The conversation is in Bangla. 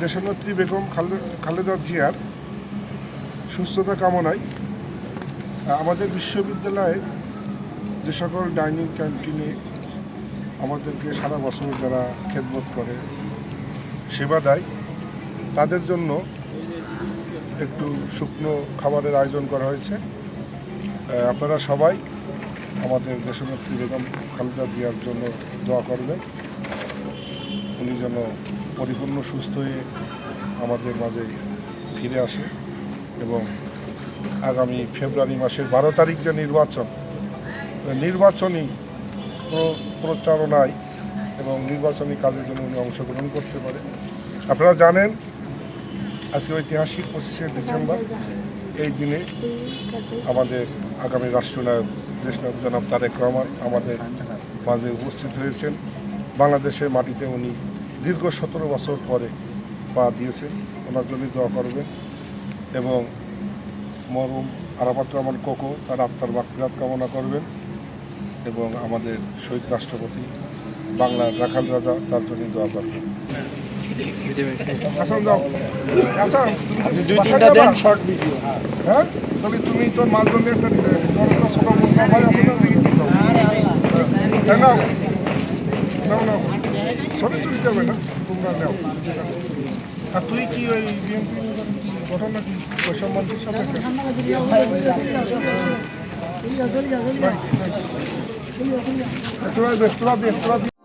দেশনেত্রী বেগম খালে- খালেদা জিয়ার সুস্থতা কামনায় আমাদের বিশ্ববিদ্যালয়ে যে সকল ডাইনিং ক্যান্টিনে আমাদেরকে সারা বছর যারা খেদমত করে, সেবা দেয়, তাদের জন্য একটু শুকনো খাবারের আয়োজন করা হয়েছে। আপনারা সবাই আমাদের দেশনেত্রী বেগম খালেদা জিয়ার জন্য দোয়া করবেন। উনি যেন পরিপূর্ণ সুস্থ হয়ে আমাদের মাঝে ফিরে আসে এবং আগামী ফেব্রুয়ারি মাসের বারো তারিখ যে নির্বাচন নির্বাচনী প্রচারণায় এবং নির্বাচনী কাজের জন্য উনি অংশগ্রহণ করতে পারে আপনারা জানেন, আজকে ঐতিহাসিক পঁচিশে ডিসেম্বর, এই দিনে আমাদের আগামী রাষ্ট্রনায়ক, দেশনায়ক জনাব তারেক রহমান আমাদের মাঝে উপস্থিত হয়েছেন। বাংলাদেশের মাটিতে উনি দীর্ঘ সতেরো বছর পরে পা দিয়েছেন ওনার জন্য দোয়া করবেন। এবং মরম আরাফাত রহমান কোকো তার আত্মার মাকফিরাত কামনা করবেন। এবং আমাদের শহীদ রাষ্ট্রপতি বাংলার রাখাল রাজা তার জন্য দোয়া করবেন। হাসান যাও। হাসান দুই তিনটা দেন শর্ট ভিডিও হ্যাঁ? তাহলে তুমি তোর মাছ ধরলে একটা একটা ছোট মোটা ভাই আছে না দেখেছি তো হ্যাঁ, নাও নাও নাও ছবি তুলতে হবে না তোমরা নাও আর তুই কি ওই বিএনপি গঠন নাকি বৈষম্য সাথে তোরা তোরা তোরা দে